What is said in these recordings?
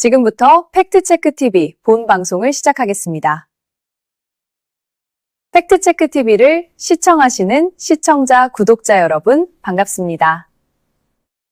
지금부터 팩트체크TV 본 방송을 시작하겠습니다. 팩트체크TV를 시청하시는 시청자, 구독자 여러분, 반갑습니다.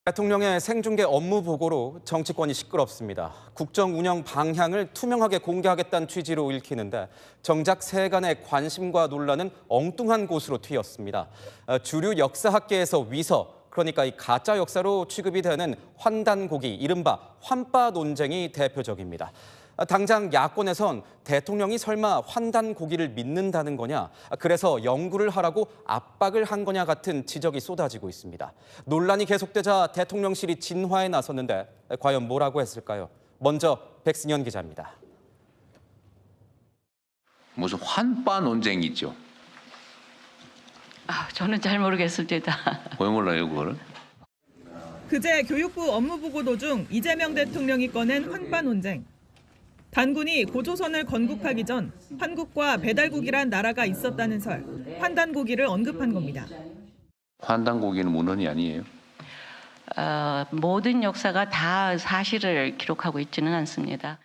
대통령의 생중계 업무 보고로 정치권이 시끄럽습니다. 국정 운영 방향을 투명하게 공개하겠다는 취지로 읽히는데 정작 세간의 관심과 논란은 엉뚱한 곳으로 튀었습니다. 어, 주류 역사학계에서 위서 그러니까 이 가짜 역사로 취급이 되는 환단고기 이른바 환빠 논쟁이 대표적입니다. 아, 당장 야권에선 대통령이 설마 환단 고기를 믿는다는 거냐, 아, 그래서 연구를 하라고 압박을 한 거냐 같은 지적이 쏟아지고 있습니다. 논란이 계속되자 대통령실이 진화에 나섰는데 과연 뭐라고 했을까요? 먼저 백승현 기자입니다. 무슨 환빠 논쟁이 있죠. 아, 저는 잘 모르겠습니다. 왜 몰라요 그거를? 그제 교육부 업무보고 도중 이재명 대통령이 꺼낸 환빠 논쟁. 단군이 고조선을 건국하기 전 한국과 배달국이란 나라가 있었다는 설, 환단고기를 언급한 겁니다. 환단고기는 문헌이 아니에요. 어, 모든 역사가 다 사실을 기록하고 있지는 않습니다.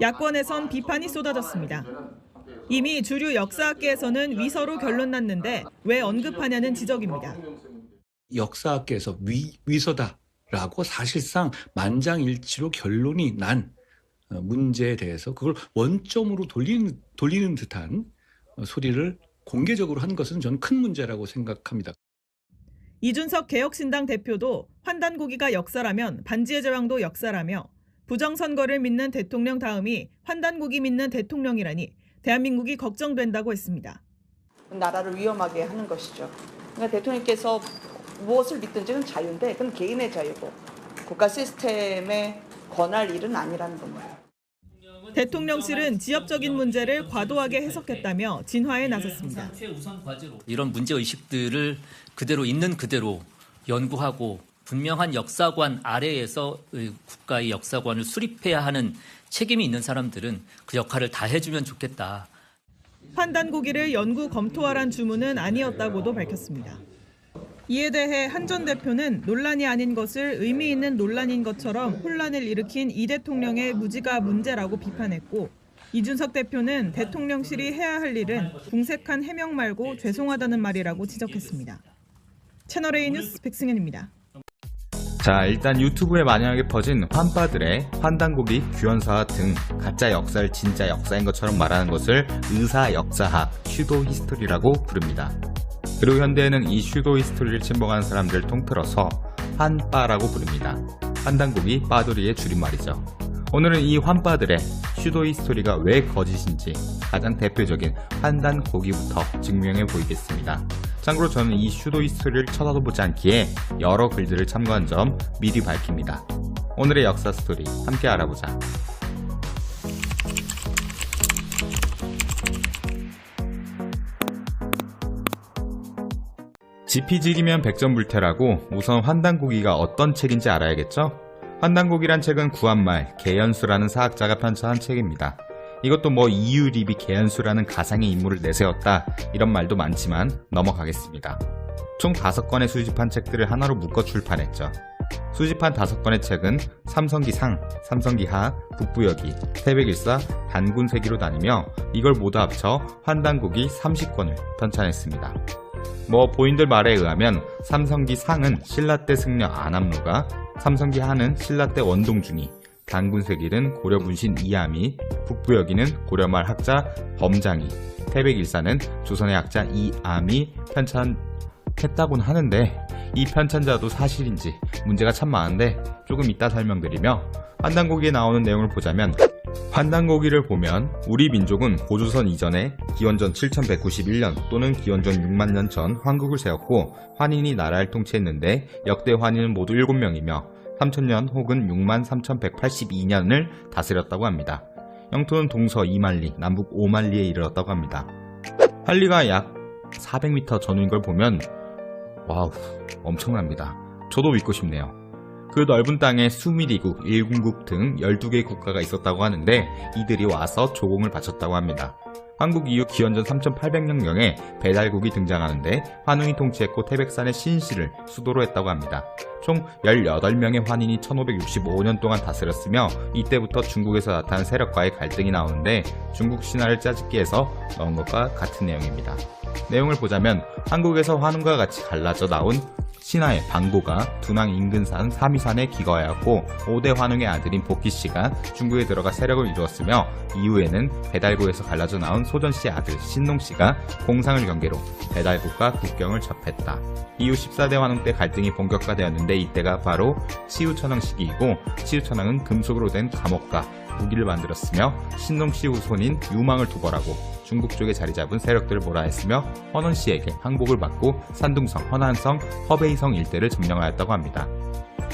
야권에선 비판이 쏟아졌습니다. 이미 주류 역사학계에서는 위서로 결론 났는데 왜 언급하냐는 지적입니다. 역사학계에서 위, 위서다라고 사실상 만장일치로 결론이 난 어, 문제에 대해서 그걸 원점으로 돌리는, 돌리는 듯한 어, 소리를 공개적으로 한 것은 저는 큰 문제라고 생각합니다. 이준석 개혁신당 대표도 환단고기가 역사라면 반지의 제왕도 역사라며 부정선거를 믿는 대통령 다음이 환단고기 믿는 대통령이라니 대한민국이 걱정된다고 했습니다. 나라를 위험하게 하는 것이죠. 그러니까 대통령께서 무엇을 믿든지는 자유인데 그건 개인의 자유고 국가 시스템에 권할 일은 아니라는 겁니다. 대통령실은 지역적인 문제를 과도하게 해석했다며 진화에 나섰습니다. 이런 문제 의식들을 그대로 있는 그대로 연구하고 분명한 역사관 아래에서 의 국가의 역사관을 수립해야 하는 책임이 있는 사람들은 그 역할을 다 해주면 좋겠다. 판단 고기를 연구 검토하란 주문은 아니었다고도 밝혔습니다. 이에 대해 한 전 대표는 논란이 아닌 것을 의미 있는 논란인 것처럼 혼란을 일으킨 이 대통령의 무지가 문제라고 비판했고 이준석 대표는 대통령실이 해야 할 일은 궁색한 해명 말고 죄송하다는 말이라고 지적했습니다. 채널A 뉴스 백승현입니다. 자, 일단 유튜브에 만연하게 퍼진 환빠들의 환단고기, 규현사화 등 가짜 역사를 진짜 역사인 것처럼 말하는 것을 의사 역사학, 슈도 히스토리라고 부릅니다. 그리고 현대에는 이 슈도 히스토리를 침범하는 사람들을 통틀어서 환빠라고 부릅니다. 환단고기, 빠돌이의 줄임말이죠. 오늘은 이 환빠들의 슈도 히스토리가 왜 거짓인지 가장 대표적인 환단 고기부터 증명해 보이겠습니다. 참고로 저는 이 슈도 히스토리를 쳐다도 보지 않기에 여러 글들을 참고한 점 미리 밝힙니다. 오늘의 역사 스토리 함께 알아보자. 지피지기면 백전불태라고 우선 환단고기가 어떤 책인지 알아야겠죠? 환단고기란 책은 구한말 개연수라는 사학자가 편찬한 책입니다. 이것도 뭐 이유립이 개연수라는 가상의 인물을 내세웠다 이런 말도 많지만 넘어가겠습니다. 총 5권의 수집한 책들을 하나로 묶어 출판했죠. 수집한 5권의 책은 삼성기 상, 삼성기 하, 북부여기, 태백일사, 단군세기로 나뉘며 이걸 모두 합쳐 환단고기 30권을 편찬했습니다. 뭐 보인들 말에 의하면 삼성기 상은 신라 때 승려 안암로가, 삼성기 하는 신라 때 원동준이, 단군세기는 고려 문신 이암이, 북부여기는 고려말 학자 범장이, 태백일사는 조선의 학자 이암이 편찬했다고는 하는데 이 편찬자도 사실인지 문제가 참 많은데 조금 이따 설명드리며 환단고기에 나오는 내용을 보자면 환단고기를 보면 우리 민족은 고조선 이전에 기원전 7191년 또는 기원전 6만년 전 황국을 세웠고 환인이 나라를 통치했는데 역대 환인은 모두 7명이며 3000년 혹은 6만 3182년을 다스렸다고 합니다. 영토는 동서 2만리, 남북 5만리에 이르렀다고 합니다. 한리가 약 400m 전후인 걸 보면 와우 엄청납니다. 저도 믿고 싶네요. 그 넓은 땅에 수미리국, 일군국 등 12개의 국가가 있었다고 하는데 이들이 와서 조공을 바쳤다고 합니다. 한국 이후 기원전 3800년경에 배달국이 등장하는데 환웅이 통치했고 태백산의 신시를 수도로 했다고 합니다. 총 18명의 환인이 1565년 동안 다스렸으며 이때부터 중국에서 나타난 세력과의 갈등이 나오는데 중국 신화를 짜집기 해서 넣은 것과 같은 내용입니다. 내용을 보자면 한국에서 환웅과 같이 갈라져 나온 신하의 방고가 둔왕 인근산 삼위산에 기거하였고 5대 환웅의 아들인 복희씨가 중국에 들어가 세력을 이루었으며 이후에는 배달국에서 갈라져 나온 소전씨의 아들 신농씨가 공상을 경계로 배달국과 국경을 접했다. 이후 14대 환웅 때 갈등이 본격화되었는데 이때가 바로 치우천왕 시기이고 치우천왕은 금속으로 된 감옥과 무기를 만들었으며 신농씨 후손인 유망을 도벌하고 중국 쪽에 자리 잡은 세력들을 몰아냈으며 헌원 씨에게 항복을 받고 산둥성, 허난성, 허베이성 일대를 점령하였다고 합니다.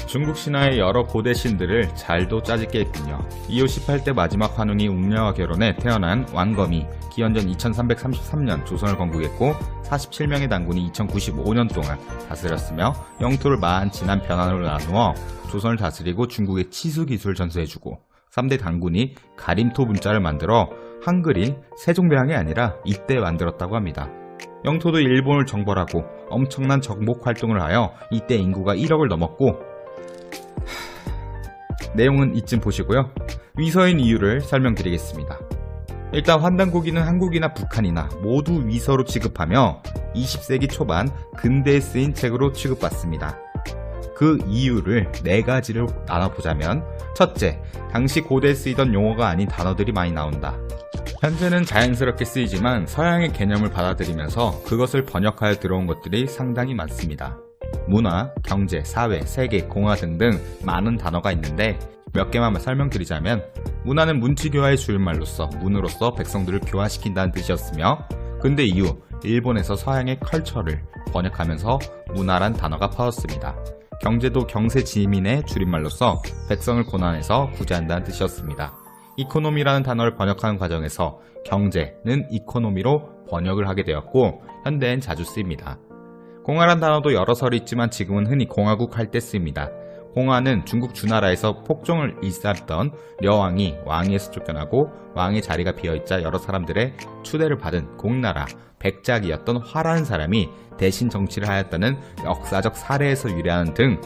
중국 신화의 여러 고대 신들을 잘도 짜집게 했군요. 이후 18대 마지막 환웅이 웅녀와 결혼해 태어난 왕검이 기원전 2333년 조선을 건국했고 47명의 당군이 2095년 동안 다스렸으며 영토를 진한 변환으로 나누어 조선을 다스리고 중국의 치수 기술을 전수해주고 3대 당군이 가림토 문자를 만들어 한글이 세종대왕이 아니라 이때 만들었다고 합니다. 영토도 일본을 정벌하고 엄청난 정복 활동을 하여 이때 인구가 1억을 넘었고 하... 내용은 이쯤 보시고요. 위서인 이유를 설명드리겠습니다. 일단 환단고기는 한국이나 북한이나 모두 위서로 취급하며 20세기 초반 근대에 쓰인 책으로 취급받습니다. 그 이유를 네 가지를 나눠보자면 첫째, 당시 고대에 쓰이던 용어가 아닌 단어들이 많이 나온다. 현재는 자연스럽게 쓰이지만 서양의 개념을 받아들이면서 그것을 번역하여 들어온 것들이 상당히 많습니다. 문화, 경제, 사회, 세계, 공화 등등 많은 단어가 있는데 몇 개만 설명드리자면 문화는 문치교화의 줄임말로서 문으로서 백성들을 교화시킨다는 뜻이었으며 근대 이후 일본에서 서양의 컬처를 번역하면서 문화란 단어가 퍼졌습니다. 경제도 경세 지민의 줄임말로서 백성을 고난해서 구제한다는 뜻이었습니다. 이코노미라는 단어를 번역하는 과정에서 경제는 이코노미로 번역을 하게 되었고 현대엔 자주 쓰입니다. 공화란 단어도 여러 설이 있지만 지금은 흔히 공화국 할때 쓰입니다. 공화는 중국 주나라에서 폭정을 일삼던 려왕이 왕위에서 쫓겨나고 왕의 자리가 비어있자 여러 사람들의 추대를 받은 공나라 백작이었던 화라는 사람이 대신 정치를 하였다는 역사적 사례에서 유래하는 등,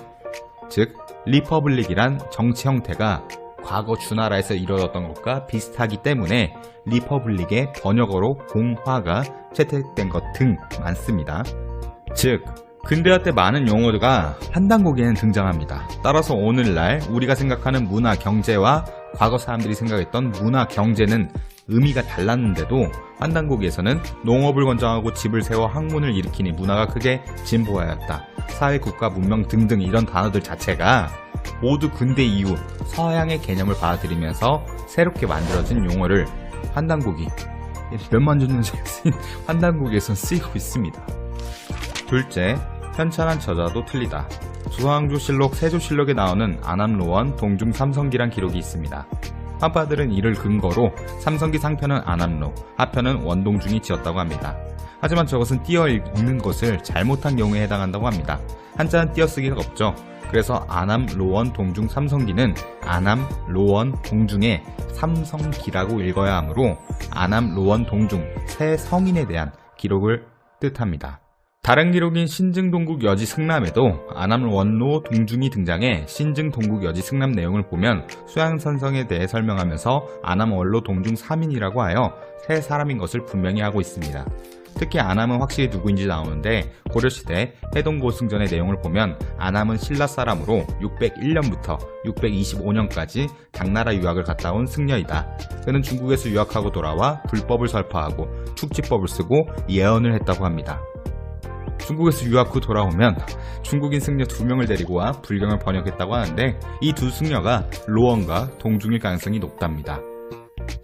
즉 리퍼블릭이란 정치 형태가 과거 주나라에서 이루어졌던 것과 비슷하기 때문에 리퍼블릭의 번역어로 공화가 채택된 것 등 많습니다. 즉 근대화 때 많은 용어가 한단곡에는 등장합니다. 따라서 오늘날 우리가 생각하는 문화, 경제와 과거 사람들이 생각했던 문화, 경제는 의미가 달랐는데도 한단곡에서는 농업을 권장하고 집을 세워 학문을 일으키니 문화가 크게 진보하였다. 사회, 국가, 문명 등등 이런 단어들 자체가 모두 근대 이후 서양의 개념을 받아들이면서 새롭게 만들어진 용어를 한단곡이 몇만 년 전에 쓰인 한단곡에서 쓰이고 있습니다. 둘째, 현찬한 저자도 틀리다. 주황조실록, 세조실록에 나오는 아남로원, 동중 삼성기란 기록이 있습니다. 한파들은 이를 근거로 삼성기 상편은 아남로, 하편은 원동중이 지었다고 합니다. 하지만 저것은 띄어 읽는 것을 잘못한 경우에 해당한다고 합니다. 한자는 띄어쓰기가 없죠. 그래서 아남, 로원, 동중, 삼성기는 아남, 로원, 동중의 삼성기라고 읽어야 하므로 아남, 로원, 동중 세 성인에 대한 기록을 뜻합니다. 다른 기록인 신증동국 여지 승남에도 아남 원로 동중이 등장해 신증동국 여지 승남 내용을 보면 수양선성에 대해 설명하면서 아남 원로 동중 3인이라고 하여 세 사람인 것을 분명히 하고 있습니다. 특히 아남은 확실히 누구인지 나오는데 고려시대 해동고승전의 내용을 보면 아남은 신라 사람으로 601년부터 625년까지 당나라 유학을 갔다 온 승려이다. 그는 중국에서 유학하고 돌아와 불법을 설파하고 축지법을 쓰고 예언을 했다고 합니다. 중국에서 유학 후 돌아오면 중국인 승려 두 명을 데리고 와 불경을 번역했다고 하는데 이 두 승려가 로원과 동중일 가능성이 높답니다.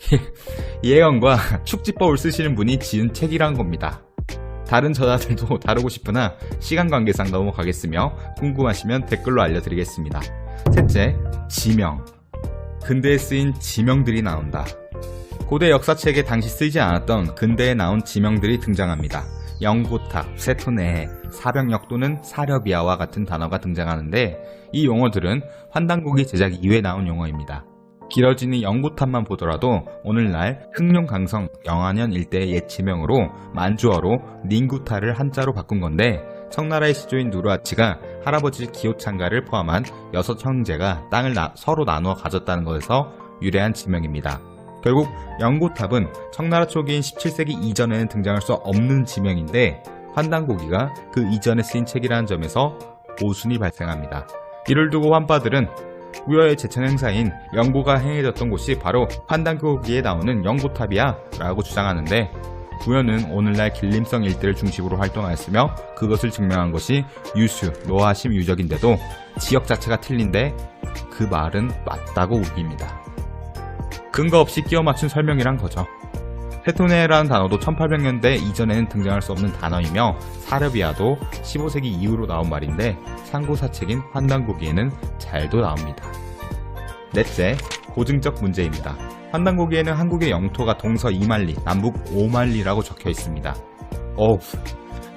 예언과 축지법을 쓰시는 분이 지은 책이란 겁니다. 다른 저자들도 다루고 싶으나 시간 관계상 넘어가겠으며 궁금하시면 댓글로 알려드리겠습니다. 셋째, 지명. 근대에 쓰인 지명들이 나온다. 고대 역사책에 당시 쓰이지 않았던 근대에 나온 지명들이 등장합니다. 영고탑, 세토네해, 사병력 또는 사려비아와 같은 단어가 등장하는데 이 용어들은 환단고기 제작 이후에 나온 용어입니다. 길어진 이 연구탑만 보더라도 오늘날 흑룡강성 영안현 일대의 옛 지명으로 만주어로 닝구타를 한자로 바꾼 건데 청나라의 시조인 누르하치가 할아버지 기호창가를 포함한 여섯 형제가 땅을 나- 서로 나누어 가졌다는 것에서 유래한 지명입니다. 결국 영구탑은 청나라 초기인 17세기 이전에는 등장할 수 없는 지명인데 환단고기가 그 이전에 쓰인 책이라는 점에서 모순이 발생합니다. 이를 두고 환빠들은 우여의 제천 행사인 영고가 행해졌던 곳이 바로 환단고기에 나오는 영고탑이야 라고 주장하는데 우여는 오늘날 길림성 일대를 중심으로 활동하였으며 그것을 증명한 것이 유수, 노하심 유적인데도 지역 자체가 틀린데 그 말은 맞다고 우깁니다. 근거 없이 끼워 맞춘 설명이란 거죠. 테토네라는 단어도 1800년대 이전에는 등장할 수 없는 단어이며 사르비아도 15세기 이후로 나온 말인데 상고사책인 환단고기에는 잘도 나옵니다. 넷째, 고증적 문제입니다. 환단고기에는 한국의 영토가 동서 2만리, 남북 5만리라고 적혀 있습니다. 어우,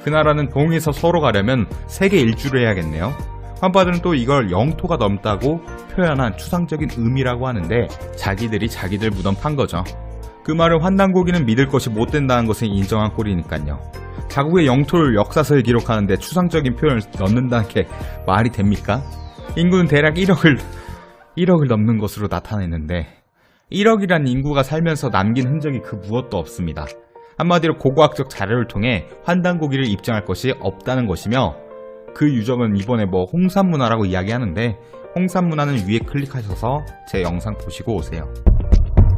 그 나라는 동에서 서로 가려면 세계 일주를 해야겠네요. 환빠들은 또 이걸 영토가 넘다고 표현한 추상적인 의미라고 하는데 자기들이 자기들 무덤 판 거죠. 그 말을 환단고기는 믿을 것이 못 된다는 것을 인정한 꼴이니까요. 자국의 영토를 역사서에 기록하는데 추상적인 표현을 넣는다는 게 말이 됩니까? 인구는 대략 1억을 1억을 넘는 것으로 나타냈는데 1억이란 인구가 살면서 남긴 흔적이 그 무엇도 없습니다. 한마디로 고고학적 자료를 통해 환단고기를 입증할 것이 없다는 것이며 그 유적은 이번에 뭐 홍산문화라고 이야기하는데 홍산문화는 위에 클릭하셔서 제 영상 보시고 오세요.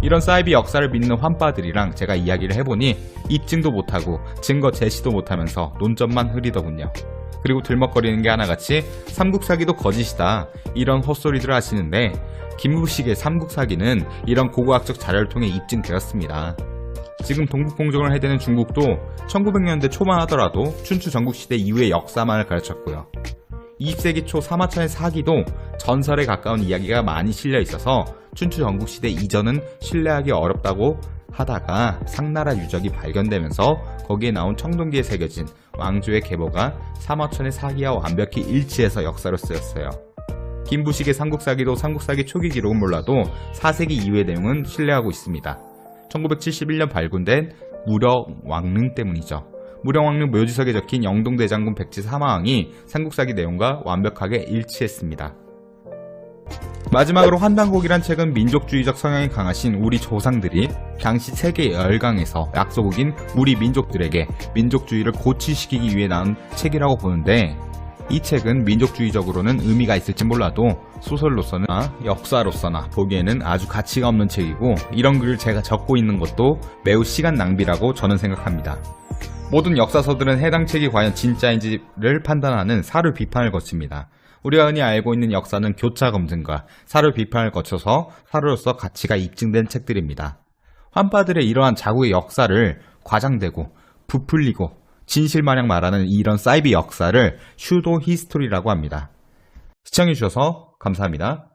이런 사이비 역사를 믿는 환빠들이랑 제가 이야기를 해보니 입증도 못하고 증거 제시도 못하면서 논점만 흐리더군요. 그리고 들먹거리는 게 하나같이 삼국사기도 거짓이다 이런 헛소리들을 하시는데 김부식의 삼국사기는 이런 고고학적 자료를 통해 입증되었습니다. 지금 동북공정을 해대는 중국도 1900년대 초만 하더라도 춘추 전국시대 이후의 역사만을 가르쳤고요. 20세기 초 사마천의 사기도 전설에 가까운 이야기가 많이 실려 있어서 춘추 전국시대 이전은 신뢰하기 어렵다고 하다가 상나라 유적이 발견되면서 거기에 나온 청동기에 새겨진 왕조의 계보가 사마천의 사기와 완벽히 일치해서 역사로 쓰였어요. 김부식의 삼국사기도 삼국사기 초기 기록은 몰라도 4세기 이후의 내용은 신뢰하고 있습니다. 1971년 발굴된 무령 왕릉 때문이죠. 무령 왕릉 묘지석에 적힌 영동대장군 백지 사마왕이 삼국사기 내용과 완벽하게 일치했습니다. 마지막으로 환단곡이란 책은 민족주의적 성향이 강하신 우리 조상들이 당시 세계 열강에서 약소국인 우리 민족들에게 민족주의를 고취시키기 위해 나온 책이라고 보는데 이 책은 민족주의적으로는 의미가 있을지 몰라도 소설로서나 역사로서나 보기에는 아주 가치가 없는 책이고 이런 글을 제가 적고 있는 것도 매우 시간 낭비라고 저는 생각합니다. 모든 역사서들은 해당 책이 과연 진짜인지를 판단하는 사료 비판을 거칩니다. 우리가 흔히 알고 있는 역사는 교차 검증과 사료 비판을 거쳐서 사료로서 가치가 입증된 책들입니다. 환파들의 이러한 자국의 역사를 과장되고 부풀리고 진실 마냥 말하는 이런 사이비 역사를 슈도 히스토리라고 합니다. 시청해주셔서 감사합니다.